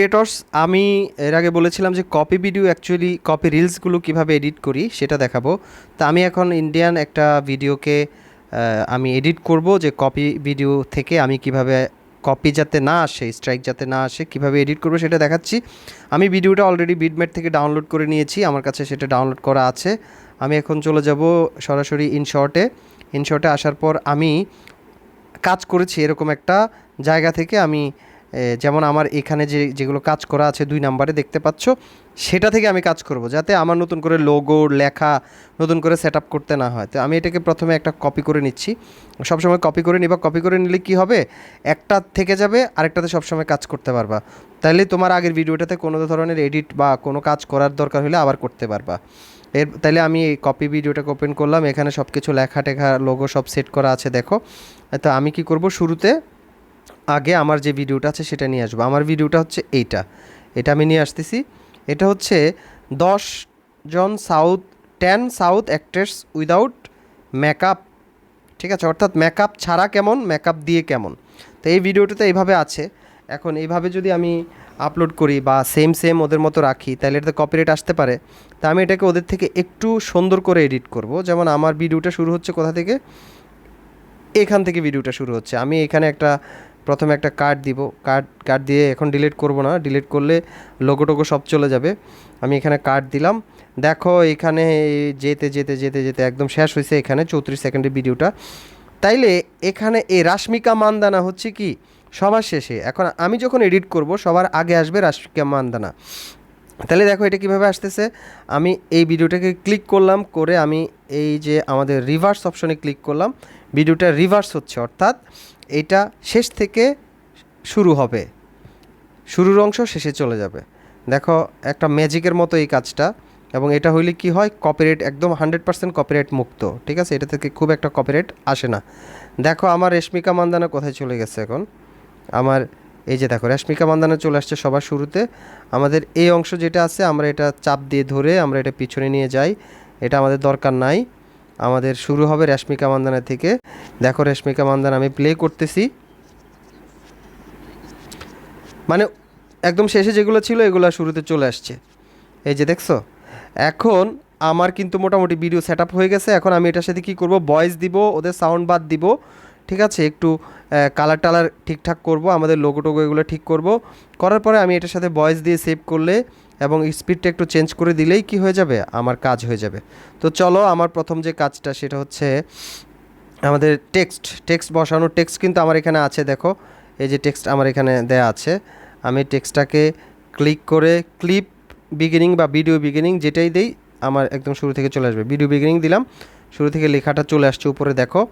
Creators, আমি এর আগে বলেছিলাম যে কপি ভিডিও অ্যাকচুয়ালি কপি রিলসগুলো কীভাবে এডিট করি, সেটা দেখাবো। তা আমি এখন ইন্ডিয়ান একটা ভিডিওকে আমি এডিট করব যে কপি ভিডিও থেকে আমি কীভাবে কপি যাতে না আসে স্ট্রাইক যাতে না আসে, কীভাবে এডিট করব সেটা দেখাচ্ছি। আমি ভিডিওটা অলরেডি বিডমেট থেকে ডাউনলোড করে নিয়েছি, আমার কাছে সেটা ডাউনলোড করা আছে। আমি এখন চলে যাব সরাসরি ইনশর্টে ইনশর্টে আসার পর আমি কাজ করেছি এরকম একটা জায়গা থেকে আমি যেমন আমার এখানে যে, যেগুলো কাজ করা আছে দুই নাম্বারে দেখতে পাচ্ছ, সেটা থেকে আমি কাজ করব, যাতে আমার নতুন করে লোগো লেখা, নতুন করে সেট করতে না হয়। তো আমি এটাকে প্রথমে একটা কপি করে নিচ্ছি। সবসময় কপি করে নিবা কপি করে নিলে কি হবে? একটা থেকে যাবে, আরেকটাতে সবসময় কাজ করতে পারবা। তাইলে তোমার আগের ভিডিওটাতে কোনো ধরনের এডিট বা কোনো কাজ করার দরকার হলে আবার করতে পারবা। এর, তাইলে আমি এই কপি ভিডিওটাকে ওপেন করলাম, এখানে সব কিছু লেখা টেখা লোগো সব সেট করা আছে, দেখো। তো আমি কি করব? শুরুতে আগে আমার যে ভিডিওটা আছে সেটা নিয়ে আসব। আমার ভিডিওটা হচ্ছে এইটা। এটা আমি নিয়ে আসতেছি। এটা হচ্ছে দশ জন south ten south actress without makeup ঠিক আছে? অর্থাৎ মেকআপ ছাড়া কেমন মেকআপ দিয়ে কেমন। তো এই ভিডিওটাতে এইভাবে আছে। এখন এইভাবে যদি আমি আপলোড করি বা সেম সেম ওদের মতো রাখি, তাহলে এটাতে কপিরাইট আসতে পারে। তা আমি এটাকে ওদের থেকে একটু সুন্দর করে এডিট করব। যেমন আমার ভিডিওটা শুরু হচ্ছে কোথা থেকে? এখান থেকে ভিডিওটা শুরু হচ্ছে। আমি এখানে একটা প্রথমে একটা কার্ড দিব। কার্ড কার্ড দিয়ে এখন ডিলিট করব না। ডিলিট করলে লোগো টোগো সব চলে যাবে। আমি এখানে কার্ড দিলাম। দেখো এখানে যেতে যেতে যেতে যেতে একদম শেষ হয়েছে এখানে চৌত্রিশ সেকেন্ডের ভিডিওটা তাইলে এখানে এই রাশ্মিকা মানদানা হচ্ছে কি? সবার শেষে। এখন আমি যখন এডিট করব, সবার আগে আসবে রাশ্মিকা মানদানা। তাহলে দেখো এটা কীভাবে আসতেছে? আমি এই ভিডিওটাকে ক্লিক করলাম, করে আমি এই যে আমাদের রিভার্স অপশনে ক্লিক করলাম। ভিডিওটা রিভার্স হচ্ছে, অর্থাৎ এটা শেষ থেকে শুরু হবে। শুরুর অংশ শেষে চলে যাবে। দেখো, একটা ম্যাজিকের মতো এই কাজটা এবং এটা হইলে কি হয়? কপিরাইট একদম হান্ড্রেড পার্সেন্ট কপিরাইট মুক্ত, ঠিক আছে? এটা থেকে খুব একটা কপিরাইট আসে না। দেখো, আমার রেশমিকা মান্দানা কোথায় চলে গেছে এখন? আমার, এই যে দেখো, রেশমিকা মান্দানা চলে আসছে সবার শুরুতে। আমাদের এই অংশ যেটা আছে, আমরা এটা চাপ দিয়ে ধরে আমরা এটা পিছনে নিয়ে যাই। এটা আমাদের দরকার নাই। আমাদের শুরু হবে রেশমিকা মান্দানা থেকে। দেখো রেশমিকা মান্দানা, আমি প্লে করতেছি। মানে একদম শেষে যেগুলো ছিল, এগুলো শুরুতে চলে আসছে। এই যে দেখছ? এখন আমার কিন্তু মোটামুটি ভিডিও সেট হয়ে গেছে। এখন আমি এটার সাথে কী করব? ভয়েস দিব, ওদের সাউন্ড বাদ দিব। ঠিক আছে? একটু কালার টালার ঠিকঠাক করব, আমাদের লোগো টোগো এগুলো ঠিক করব। করার পরে আমি এটার সাথে ভয়েস দিয়ে সেভ করলে এবং স্পিডটা একটু চেঞ্জ করে দিলেই কি হয়ে যাবে? আমার কাজ হয়ে যাবে। তো চলো, আমার প্রথম যে কাজটা সেটা হচ্ছে আমাদের টেক্সট টেক্সট বসানোর টেক্সট কিন্তু আমার এখানে আছে, দেখো। এই যে টেক্সট আমার এখানে দেয়া আছে। আমি টেক্সটটাকে ক্লিক করে ক্লিপ বিগিনিং বা ভিডিও বিগিনিং যেটাই দেই, আমার একদম শুরু থেকে চলে আসবে। ভিডিও বিগিনিং দিলাম, শুরু থেকে লেখাটা চলে আসছে উপরে, দেখো।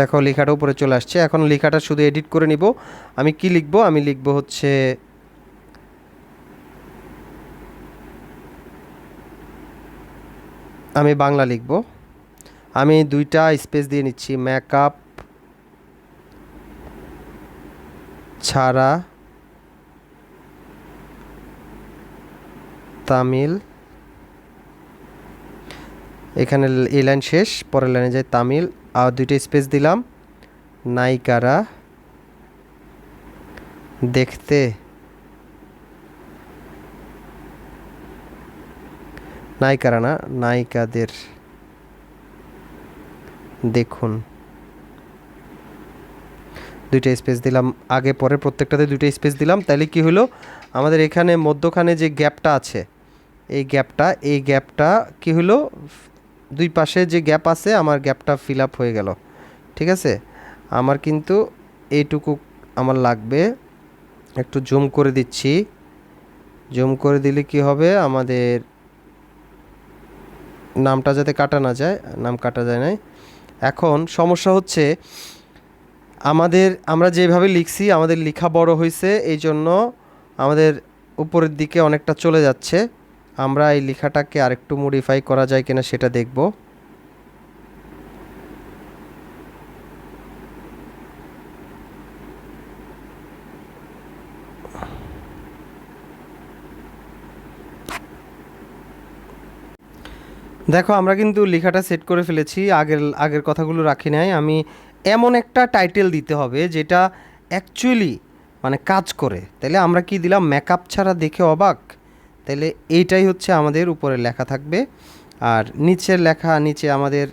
দেখো, লেখাটা উপরে চলে আসছে। এখন লেখাটা শুধু এডিট করে নিব। আমি কি লিখব? আমি লিখব হচ্ছে আমি বাংলা লিখব। আমি দুইটা স্পেস দিয়ে নিচ্ছি। মেকআপ ছাড়া তামিল। এখানে এই লাইন শেষ, পরের লাইনে যায় তামিল। আর দুইটা স্পেস দিলাম। নায়িকারা দেখতে নায়িকারা না নায়িকাদের দেখুন। দুইটা স্পেস দিলাম, আগে পরে প্রত্যেকটাতে দুইটা স্পেস দিলাম। তাহলে কি হলো আমাদের এখানে মধ্যখানে যে গ্যাপটা আছে, এই গ্যাপটা এই গ্যাপটা কি হলো দুই পাশে যে গ্যাপ আছে, আমার গ্যাপটা ফিল আপ হয়ে গেল। ঠিক আছে? আমার কিন্তু এইটুকু আমার লাগবে। একটু জুম করে দিচ্ছি। জুম করে দিলে কি হবে? আমাদের নামটা যাতে কাটা না যায়, নাম কাটা যায় নাই। এখন সমস্যা হচ্ছে, আমাদের, আমরা যেভাবে লিখছি, আমাদের লেখা বড় হয়েছে, এই জন্য আমাদের উপরের দিকে অনেকটা চলে যাচ্ছে। আমরা এই লেখাটাকে আরেকটু মডিফাই করা যায় কিনা সেটা দেখব। দেখো, আমরা কিন্তু লেখাটা সেট করে ফেলেছি, আগের আগের কথাগুলো রাখি নাই। আমি এমন একটা টাইটেল দিতে হবে, যেটা অ্যাকচুয়ালি মানে কাজ করে। তাহলে আমরা কি দিলাম? মেকআপ ছাড়া দেখে অবাক? তাহলে এইটাই হচ্ছে আমাদের উপরে লেখা থাকবে। আর নিচের লেখা, নিচে আমাদের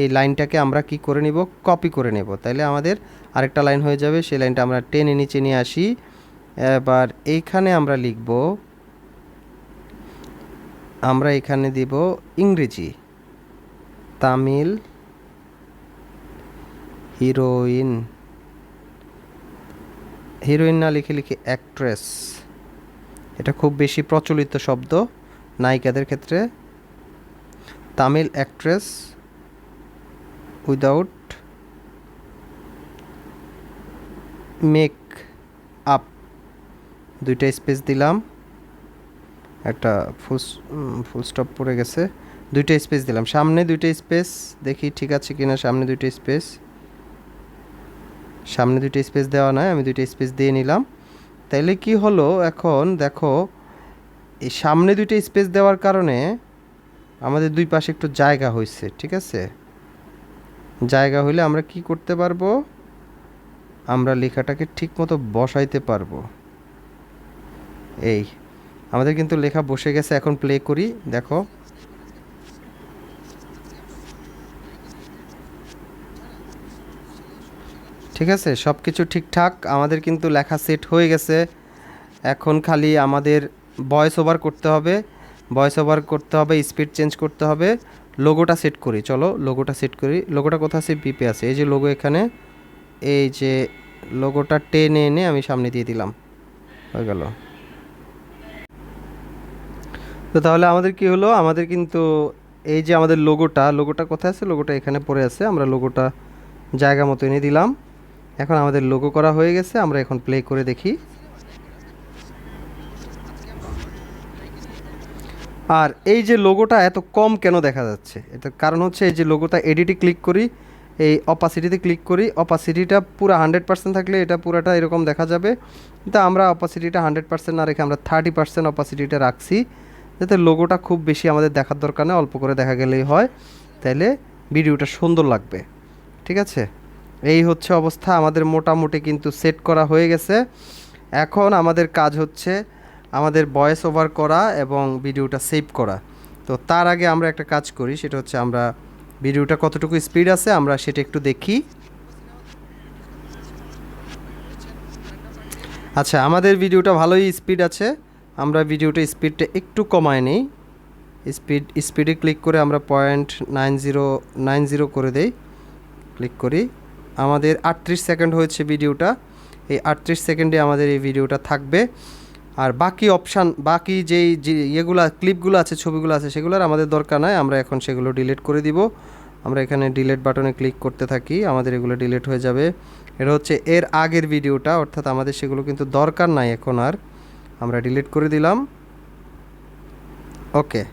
এই লাইনটাকে আমরা কি করে নিব? কপি করে নেব। তাহলে আমাদের আরেকটা লাইন হয়ে যাবে। সেই লাইনটা আমরা টেনে নিচে নিয়ে আসি। এবার এইখানে আমরা লিখব আমরা এখানে দিব ইংরেজি, তামিল, হিরোইন হিরোইন না লিখে লিখে অ্যাক্ট্রেস। এটা খুব বেশি প্রচলিত শব্দ, নায়িকাদের ক্ষেত্রে। Tamil actress, without, makeup. দুইটা স্পেস দিলাম। একটা ফুল ফুল স্টপ পড়ে গেছে। দুইটা স্পেস দিলাম। সামনে দুইটা স্পেস দেখি ঠিক আছে কিনা। সামনে দুইটা স্পেস সামনে দুইটা স্পেস দেওয়া নয় আমি দুইটা স্পেস দিয়ে নিলাম। তাইলে কি হলো এখন? দেখো, এই সামনে দুইটা স্পেস দেওয়ার কারণে আমাদের দুই পাশে একটু জায়গা হয়েছে ঠিক আছে? জায়গা হইলে আমরা কি করতে পারব? আমরা লেখাটাকে ঠিক মতো বসাইতে পারব। এই আমাদের কিন্তু লেখা বসে গেছে, এখন প্লে করি, দেখো। ঠিক আছে? সব কিছু ঠিকঠাক, আমাদের কিন্তু লেখা সেট হয়ে গেছে। এখন খালি আমাদের ভয়েস ওভার করতে হবে। ভয়েস ওভার করতে হবে স্পিড চেঞ্জ করতে হবে। লোগোটা সেট করি, চলো লোগোটা সেট করি। লোগোটা কোথা আছে? পিপে আছে। এই যে লোগো এখানে, এই যে লোগোটা টেনে এনে আমি সামনে দিয়ে দিলাম। হয়ে গেল। তো তাহলে আমাদের কি হলো? আমাদের কিন্তু এই যে আমাদের লোগোটা লোগোটা কোথায় আছে? লোগোটা এখানে পড়ে আছে। আমরা লোগোটা জায়গা মতো এনে দিলাম। এখন আমাদের লোগো করা হয়ে গেছে। আমরা এখন প্লে করে দেখি। আর এই যে লোগোটা এত কম কেন দেখা যাচ্ছে? এটা কারণ হচ্ছে এই যে লোগোটা এডিটে ক্লিক করি, এই অপাসিটিতে ক্লিক করি অপাসিটিটা পুরো হান্ড্রেড পার্সেন্ট থাকলে এটা পুরাটা এরকম দেখা যাবে। কিন্তু আমরা অপাসিটিটা হান্ড্রেড পার্সেন্ট না রেখে আমরা থার্টি পার্সেন্ট অপাসিটিটা রাখছি। যাতে লোগোটা খুব বেশি আমাদের দেখার দরকার নেই, অল্প করে দেখা গেলেই হয়। তাহলে ভিডিওটা সুন্দর লাগবে। ঠিক আছে? এই হচ্ছে অবস্থা। আমাদের মোটামুটি কিন্তু সেট করা হয়ে গেছে। এখন আমাদের কাজ হচ্ছে আমাদের ভয়েস ওভার করা এবং ভিডিওটা সেভ করা। তো তার আগে আমরা একটা কাজ করি, সেটা হচ্ছে আমরা ভিডিওটা কতটুকু স্পিড আছে আমরা সেটা একটু দেখি। আচ্ছা আমাদের ভিডিওটা ভালোই স্পিড আছে। আমরা ভিডিওটা স্পিডটা একটু কমায় নিই। স্পিড, স্পিডে ক্লিক করে আমরা point nine zero nine zero করে দেই। ক্লিক করি। আমাদের আটত্রিশ সেকেন্ড হয়েছে ভিডিওটা। এই আটত্রিশ সেকেন্ডে আমাদের এই ভিডিওটা থাকবে। আর বাকি অপশান, বাকি যেই, যে ইয়েগুলো, ক্লিপগুলো আছে, ছবিগুলো আছে, সেগুলোর আমাদের দরকার নাই। আমরা এখন সেগুলো ডিলিট করে দিব। আমরা এখানে ডিলিট বাটনে ক্লিক করতে থাকি। আমাদের এগুলো ডিলিট হয়ে যাবে। এটা হচ্ছে এর আগের ভিডিওটা, অর্থাৎ আমাদের সেগুলো কিন্তু দরকার নাই এখন আর। আমরা ডিলিট করে দিলাম। ওকে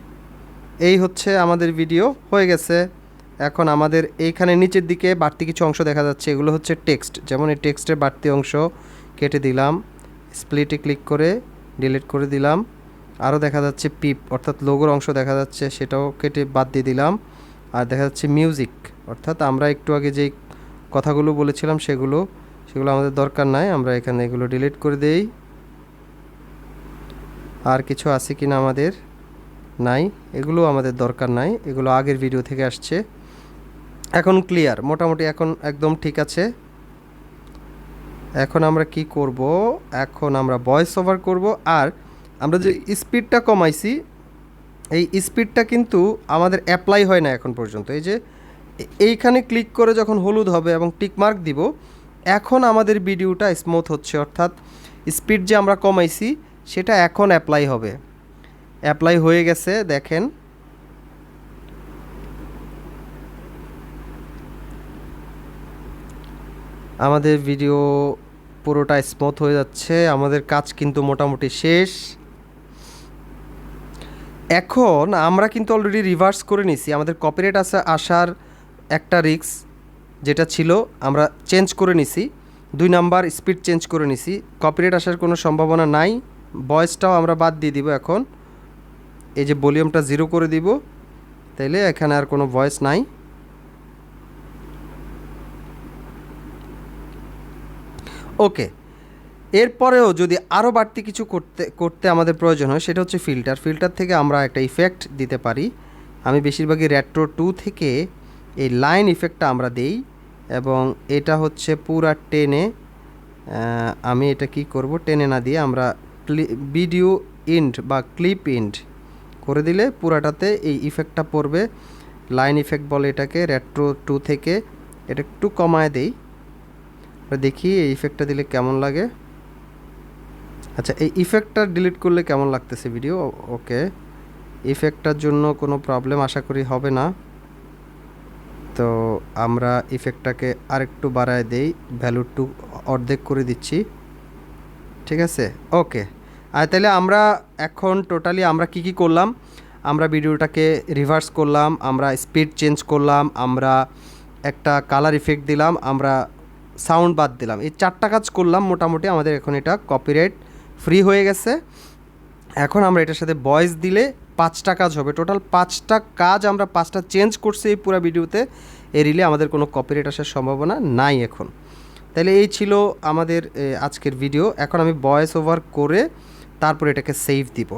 এই হচ্ছে আমাদের ভিডিও হয়ে গেছে। এখন আমাদের এইখানে নিচের দিকে বাড়তি কিছু অংশ দেখা যাচ্ছে। এগুলো হচ্ছে টেক্সট যেমন এই টেক্সটের বাড়তি অংশ কেটে দিলাম। স্প্লিটে ক্লিক করে ডিলিট করে দিলাম। আরও দেখা যাচ্ছে পিপ অর্থাৎ লোগোর অংশ দেখা যাচ্ছে, সেটাও কেটে বাদ দিয়ে দিলাম। আর দেখা যাচ্ছে মিউজিক অর্থাৎ আমরা একটু আগে যেই কথাগুলো বলেছিলাম সেগুলো সেগুলো আমাদের দরকার নাই। আমরা এখানে এগুলো ডিলিট করে দেই। আর কিছু আছে কি না আমাদের? নাই। এগুলো আমাদের দরকার নাই। এগুলো আগের ভিডিও থেকে আসছে। এখন ক্লিয়ার মোটামুটি এখন একদম ঠিক আছে। এখন আমরা কি করব? এখন আমরা ভয়েস ওভার করব। আর আমরা যে স্পিডটা কমাইছি, এই স্পিডটা কিন্তু আমাদের অ্যাপ্লাই হয় না এখন পর্যন্ত। এই যে, এইখানে ক্লিক করে যখন হলুদ হবে এবং টিক মার্ক দিব, এখন আমাদের ভিডিওটা স্মুথ হচ্ছে। অর্থাৎ স্পিড যে আমরা কমাইছি সেটা এখন অ্যাপ্লাই হবে। অ্যাপ্লাই হয়ে গেছে, দেখেন। আমাদের ভিডিও পুরোটা স্মুথ হয়ে যাচ্ছে, আমাদের কাজ কিন্তু মোটামুটি শেষ। এখন আমরা কিন্তু অলরেডি রিভার্স করে নিছি, আমাদের কপিরাইট আসা, আসার একটা রিক্স যেটা ছিল, আমরা চেঞ্জ করে নিছি। দুই নাম্বার স্পিড চেঞ্জ করে নিছি কপিরাইট আসার কোনো সম্ভাবনা নাই। ভয়েসটাও আমরা বাদ দিয়ে দিব এখন। এই যে ভলিউমটা জিরো করে দিব, তাইলে এখানে আর কোনো ভয়েস নাই। ওকে, এরপরেও যদি আরও বাড়তি কিছু করতে করতে আমাদের প্রয়োজন হয়, সেটা হচ্ছে ফিল্টার। ফিল্টার থেকে আমরা একটা ইফেক্ট দিতে পারি। আমি বেশিরভাগই র্যাট্রো টু থেকে এই লাইন ইফেক্টটা আমরা দেই, এবং এটা হচ্ছে পুরা টেনে আমি এটা কি করব? টেনে না দিয়ে আমরা ভিডিও ইন্ড বা ক্লিপ ইন্ড করে দিলে পুরাটাতে এই ইফেক্টটা পড়বে। লাইন ইফেক্ট বলে এটাকে রেট্রো টু থেকে। এটা একটু কমায় দেই। দেখি এই ইফেক্টটা দিলে কেমন লাগে। আচ্ছা এই ইফেক্টটা ডিলিট করলে কেমন লাগতেছে ভিডিও ওকে। ইফেক্টটার জন্য কোনো প্রবলেম আশা করি হবে না। তো আমরা ইফেক্টটাকে আরেকটু বাড়ায় দেই। ভ্যালু টু অর্ধেক করে দিচ্ছি। ঠিক আছে? ওকে। আর তাহলে আমরা এখন টোটালি আমরা কি কি করলাম? আমরা ভিডিওটাকে রিভার্স করলাম, আমরা স্পিড চেঞ্জ করলাম, আমরা একটা কালার ইফেক্ট দিলাম, আমরা সাউন্ড বাদ দিলাম। এই চারটা কাজ করলাম, মোটামুটি আমাদের এখন এটা কপিরাইট ফ্রি হয়ে গেছে। এখন আমরা এটার সাথে ভয়েস দিলে পাঁচটা কাজ হবে। টোটাল পাঁচটা কাজ আমরা পাঁচটা চেঞ্জ করছি এই পুরো ভিডিওতে। এ রিলে আমাদের কোনো কপিরাইট আসার সম্ভাবনা নাই এখন। তাহলে এই ছিল আমাদের আজকের ভিডিও এখন আমি ভয়েস ওভার করে তারপর এটাকে সেভ দিব।